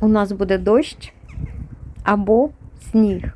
у нас буде дощ або сніг.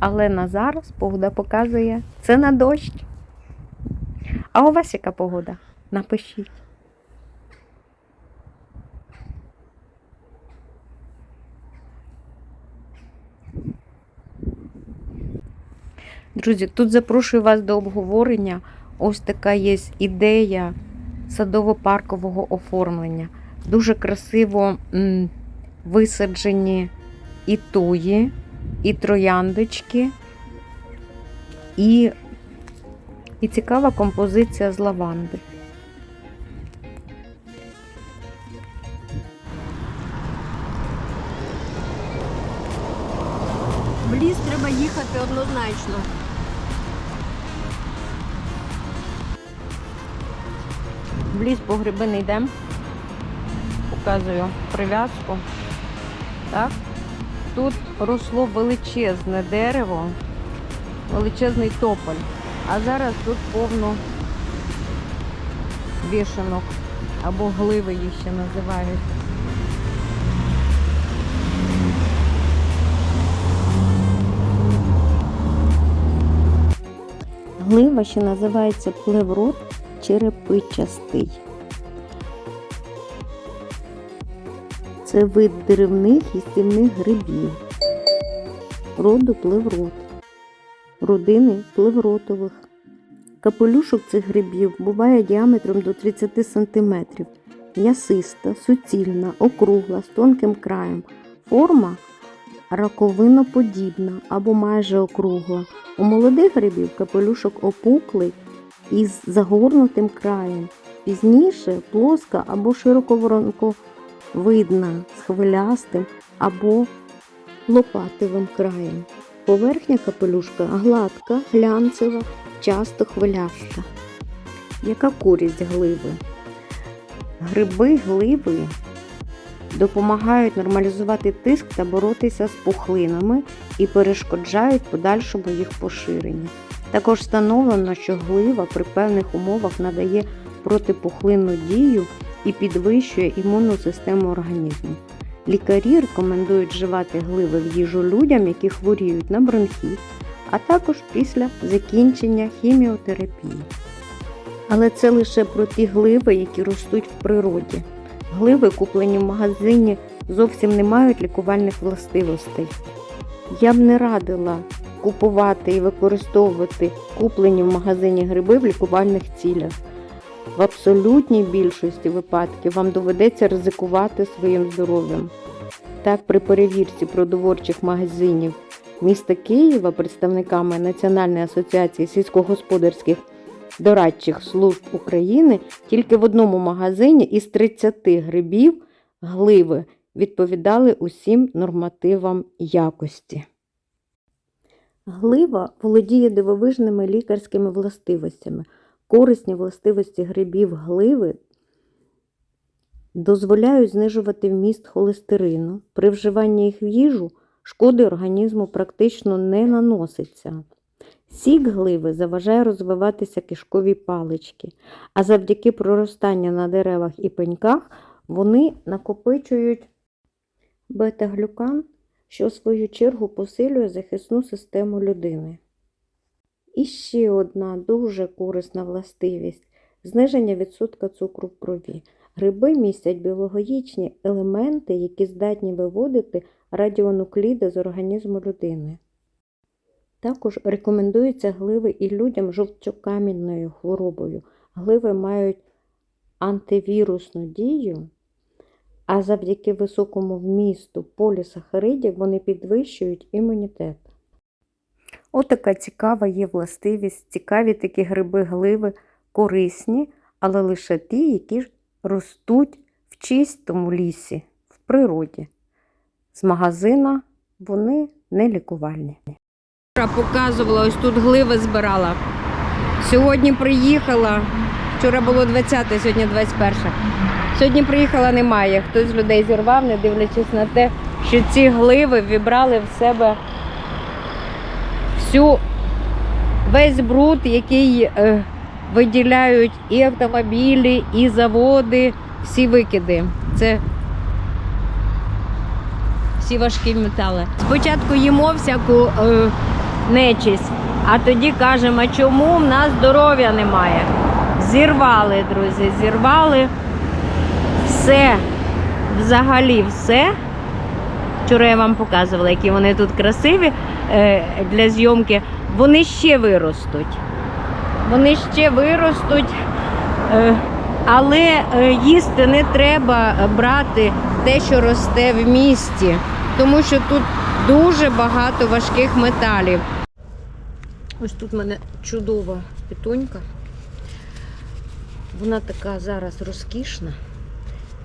Але на зараз погода показує це на дощ. А у вас яка погода? Напишіть. Друзі, тут запрошую вас до обговорення. Ось така є ідея садово-паркового оформлення. Дуже красиво висаджені і туї, і трояндочки, і, і цікава композиція з лаванди. В ліс треба їхати однозначно. В ліс по гриби не йдемо. Показую прив'язку. Так. Тут росло величезне дерево, величезний тополь. А зараз тут повно вішанок або гливи їх ще називають. Глива ще називається плеврот черепичастий. Це вид деревних і стільних грибів. Роду плеврот. Родини плевротових. Капелюшок цих грибів буває діаметром до 30 см. М'ясиста, суцільна, округла, з тонким краєм. Форма раковиноподібна або майже округла. У молодих грибів капелюшок опуклий із загорнутим краєм. Пізніше плоска або широковоронковидна з хвилястим або лопативим краєм. Поверхня капелюшка гладка, глянцева, часто хвиляста. Яка користь гливи? Гриби гливи допомагають нормалізувати тиск та боротися з пухлинами і перешкоджають подальшому їх поширенню. Також встановлено, що глива при певних умовах надає протипухлинну дію і підвищує імунну систему організму. Лікарі рекомендують вживати гливи в їжу людям, які хворіють на бронхіт, а також після закінчення хіміотерапії. Але це лише про ті гливи, які ростуть в природі. Гливи, куплені в магазині, зовсім не мають лікувальних властивостей. Я б не радила купувати і використовувати куплені в магазині гриби в лікувальних цілях. В абсолютній більшості випадків вам доведеться ризикувати своїм здоров'ям. Так, при перевірці продовольчих магазинів міста Києва представниками Національної асоціації сільськогосподарських дорадчих служб України тільки в одному магазині із 30 грибів гливи відповідали усім нормативам якості. Глива володіє дивовижними лікарськими властивостями. Корисні властивості грибів гливи дозволяють знижувати вміст холестерину. При вживанні їх в їжу шкоди організму практично не наноситься. Сік гливи заважає розвиватися кишкові палички, а завдяки проростанню на деревах і пеньках вони накопичують бета-глюкан, що в свою чергу посилює захисну систему людини. І ще одна дуже корисна властивість зниження відсотка цукру в крові. Гриби містять біологічні елементи, які здатні виводити радіонукліди з організму людини. Також рекомендуються гливи і людям з жовчокам'яною хворобою. Гливи мають антивірусну дію, а завдяки високому вмісту полісахаридів вони підвищують імунітет. Отака цікава є властивість. Цікаві такі гриби-гливи, корисні, але лише ті, які ростуть в чистому лісі, в природі. З магазина вони не лікувальні. Показувала, ось тут гливи збирала. Сьогодні приїхала. Вчора було 20, сьогодні 21. Сьогодні приїхала немає. Хтось з людей зірвав, не дивлячись на те, що ці гливи вібрали в себе всю весь бруд, який е, виділяють і автомобілі, і заводи, всі викиди. Це всі важкі метали. Спочатку їмо всяку е, нечисть, а тоді кажемо, чому в нас здоров'я немає? Зірвали, друзі, зірвали все, взагалі все. Вчора я вам показувала, які вони тут красиві для зйомки. Вони ще виростуть. Вони ще виростуть. Е, але е, їсти не треба брати те, що росте в місті, тому що тут дуже багато важких металів. Ось тут в мене чудова петунька. Вона така зараз розкішна,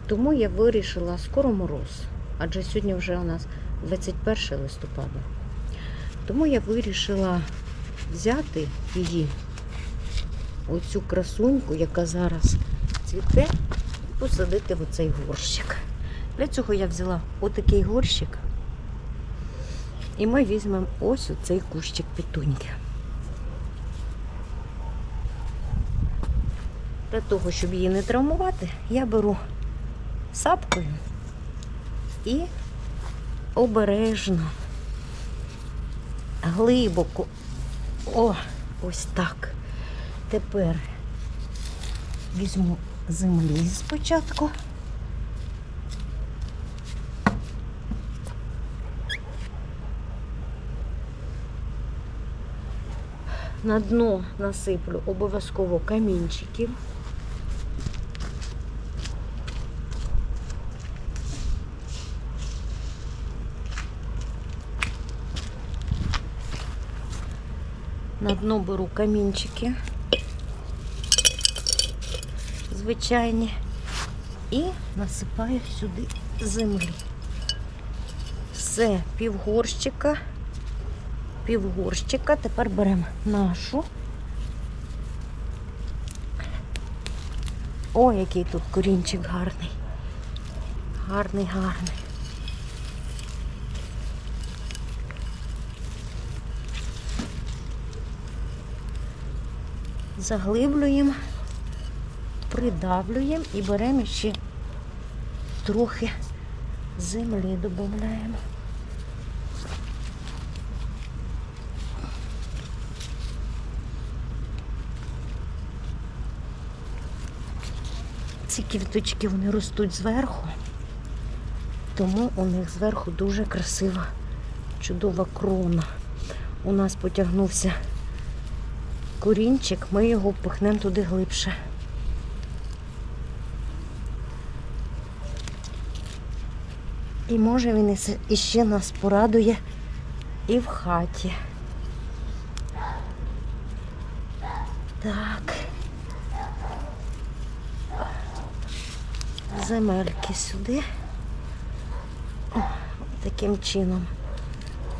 тому я вирішила скоро мороз. Адже сьогодні вже у нас 21 листопада. Тому я вирішила взяти її, оцю красуньку, яка зараз цвіте, і посадити в оцей горщик. Для цього я взяла отакий горщик. І ми візьмемо ось оцей кущик петуньки. Для того, щоб її не травмувати, я беру сапкою і обережно, глибоко. О, ось так. Тепер візьму землі спочатку. На дно насиплю обов'язково камінчиків. На дно беру камінчики звичайні і насипаю сюди землі. Все, півгорщика. Півгорщика. Тепер беремо нашу. О, який тут корінчик гарний. Гарний, гарний. Заглиблюємо, придавлюємо і беремо ще трохи землі додаємо. Ці квіточки вони ростуть зверху, тому у них зверху дуже красива, чудова крона. У нас потягнувся корінчик, ми його впихнемо туди глибше. І може він іще нас порадує і в хаті. Так. Земельки сюди. О, таким чином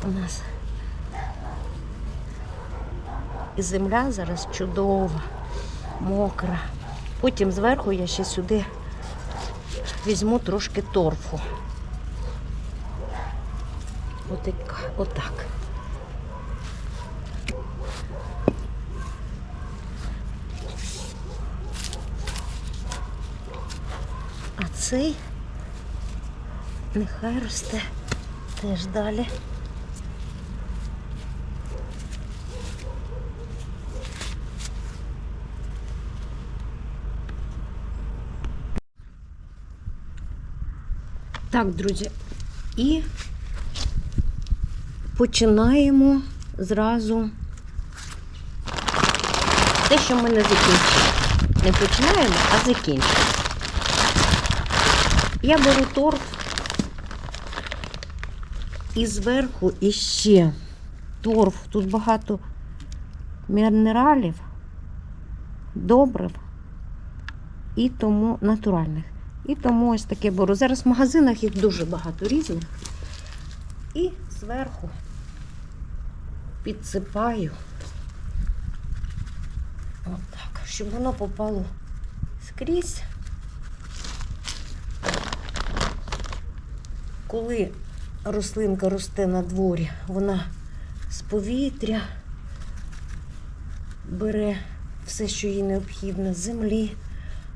у нас і земля зараз чудова, мокра. Потім зверху я ще сюди візьму трошки торфу. Отак. Отак. А цей нехай росте теж далі. Так, друзі, і починаємо зразу те, що ми не закінчили. Не починаємо, а закінчуємо. Я беру торф і зверху іще торф. Тут багато мінералів, добрив і тому натуральних. І тому ось таке беру. Зараз в магазинах їх дуже багато різних. І зверху підсипаю. Отак, щоб воно попало скрізь. Коли рослинка росте на дворі, вона з повітря бере все, що їй необхідно, з землі,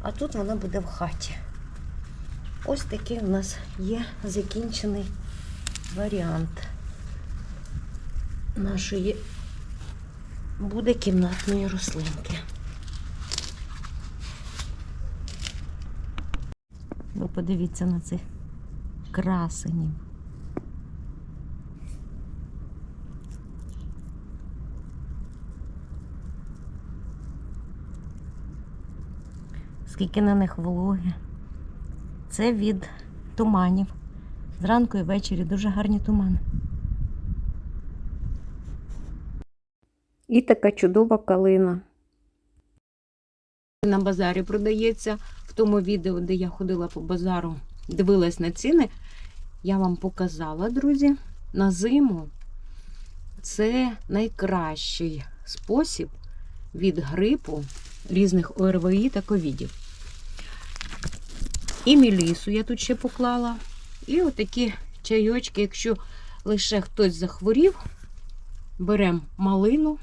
а тут вона буде в хаті. Ось такий у нас є закінчений варіант нашої буде кімнатної рослинки. Ви подивіться на цих красенів. Скільки на них вологи. Це від туманів. Зранку і ввечері дуже гарні тумани. І така чудова калина. На базарі продається. В тому відео, де я ходила по базару, дивилась на ціни. Я вам показала, друзі, на зиму це найкращий спосіб від грипу, різних ОРВІ та ковідів. І мілісу я тут ще поклала. І отакі чайочки, якщо лише хтось захворів, беремо малину,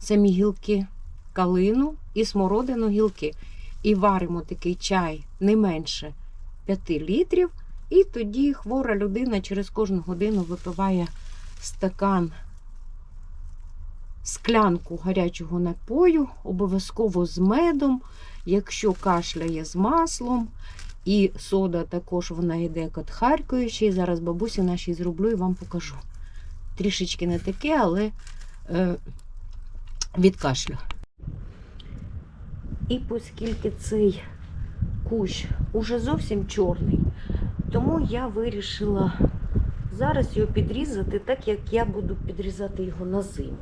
самі гілки, калину і смородину гілки. І варимо такий чай не менше 5 літрів. І тоді хвора людина через кожну годину випиває стакан, склянку гарячого напою, обов'язково з медом, якщо кашляє з маслом. І сода також вона йде катхаркуюча. Зараз бабусі нашій зроблю і вам покажу. Трішечки не таке, але е, від кашлю. І оскільки цей кущ уже зовсім чорний, тому я вирішила зараз його підрізати, так як я буду підрізати його на зиму.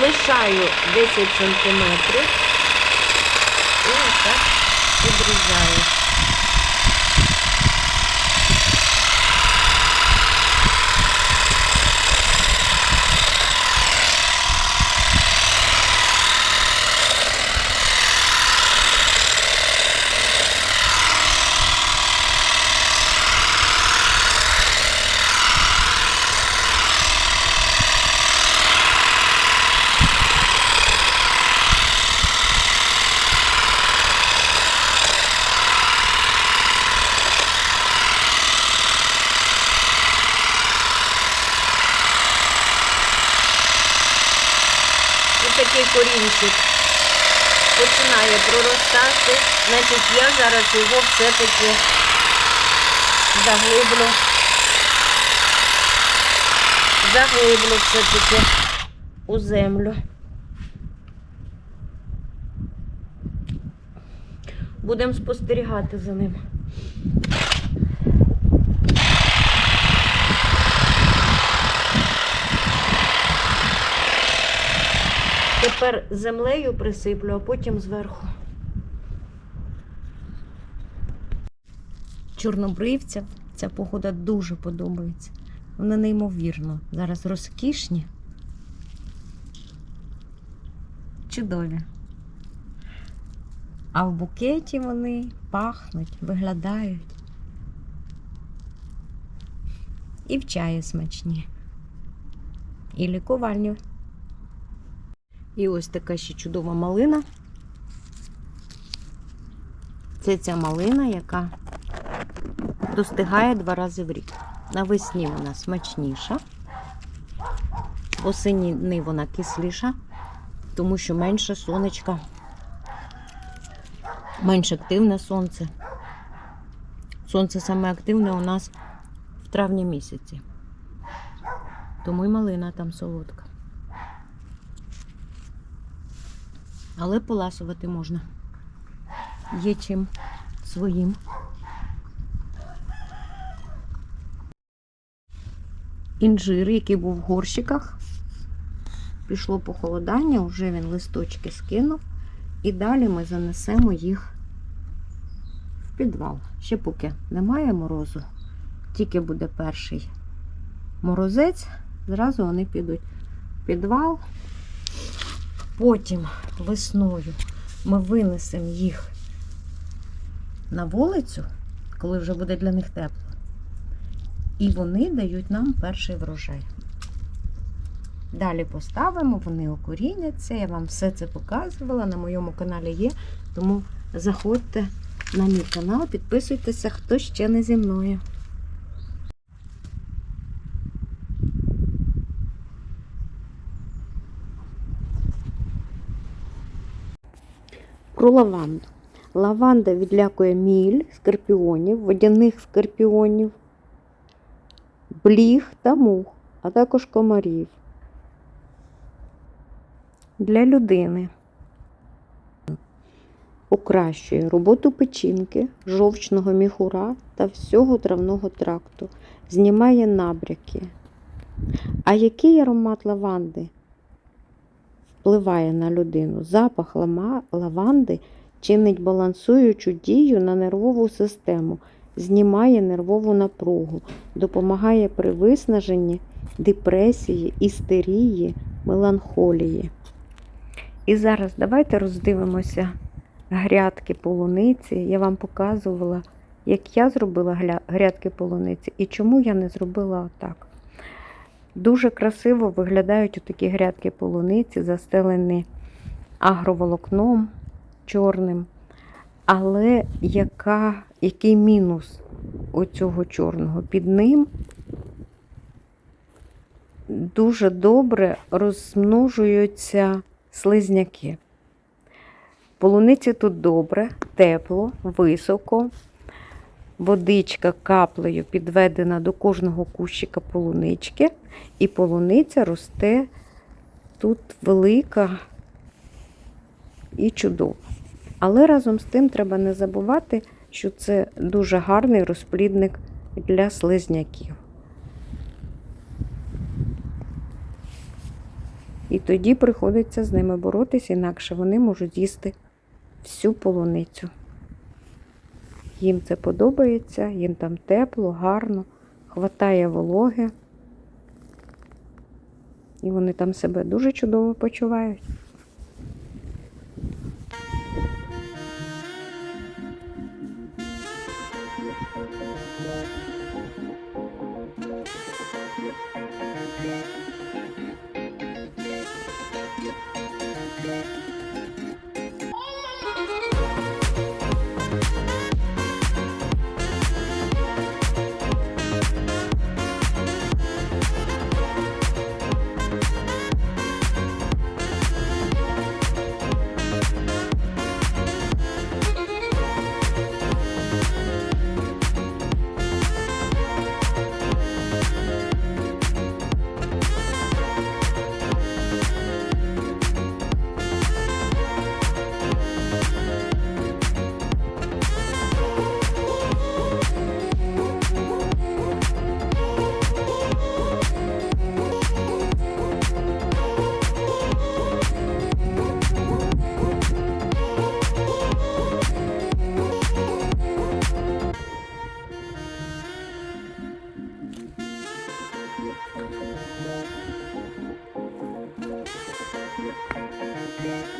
Залишаю 10 сантиметрів і так підрізаю. Такий корінчик починає проростати. Значить, я зараз його все-таки заглиблю. Заглиблю все-таки у землю. Будемо спостерігати за ним. Тепер землею присиплю, а потім зверху. Чорнобривця ця погода дуже подобається. Вони неймовірно. Зараз розкішні. Чудові. А в букеті вони пахнуть, виглядають. І в чаї смачні. І лікувальні. І ось така ще чудова малина. Це ця малина, яка достигає два рази в рік. Навесні вона смачніша, осені вона кисліша, тому що менше сонечка, менш активне сонце. Сонце саме активне у нас в травні місяці. Тому і малина там солодка. Але поласувати можна. Є чим своїм. Інжир, який був в горщиках, пішло похолодання, вже він листочки скинув. І далі ми занесемо їх в підвал. Ще поки немає морозу, тільки буде перший морозець, зразу вони підуть в підвал. Потім весною ми винесемо їх на вулицю, коли вже буде для них тепло. І вони дають нам перший врожай. Далі поставимо, вони окоріняться. Я вам все це показувала. На моєму каналі є. Тому заходьте на мій канал, підписуйтеся, хто ще не зі мною. Про лаванду. Лаванда відлякує міль, скорпіонів, водяних скорпіонів, бліг та мух, а також комарів. Для людини покращує роботу печінки, жовчного міхура та всього травного тракту, знімає набряки. А який аромат лаванди впливає на людину? Запах лаванди чинить балансуючу дію на нервову систему, знімає нервову напругу, допомагає при виснаженні, депресії, істерії, меланхолії. І зараз давайте роздивимося грядки полуниці. Я вам показувала, як я зробила грядки полуниці і чому я не зробила отак. Дуже красиво виглядають такі грядки полуниці, застелені агроволокном чорним. Але яка, який мінус оцього чорного? Під ним дуже добре розмножуються слизняки. Полуниці тут добре, тепло, високо. Водичка каплею підведена до кожного кущика полунички, і полуниця росте тут велика і чудова. Але разом з тим треба не забувати, що це дуже гарний розплідник для слизняків. І тоді приходиться з ними боротися, інакше вони можуть з'їсти всю полуницю. Їм це подобається, їм там тепло, гарно, хватає вологи. І вони там себе дуже чудово почувають. Bye.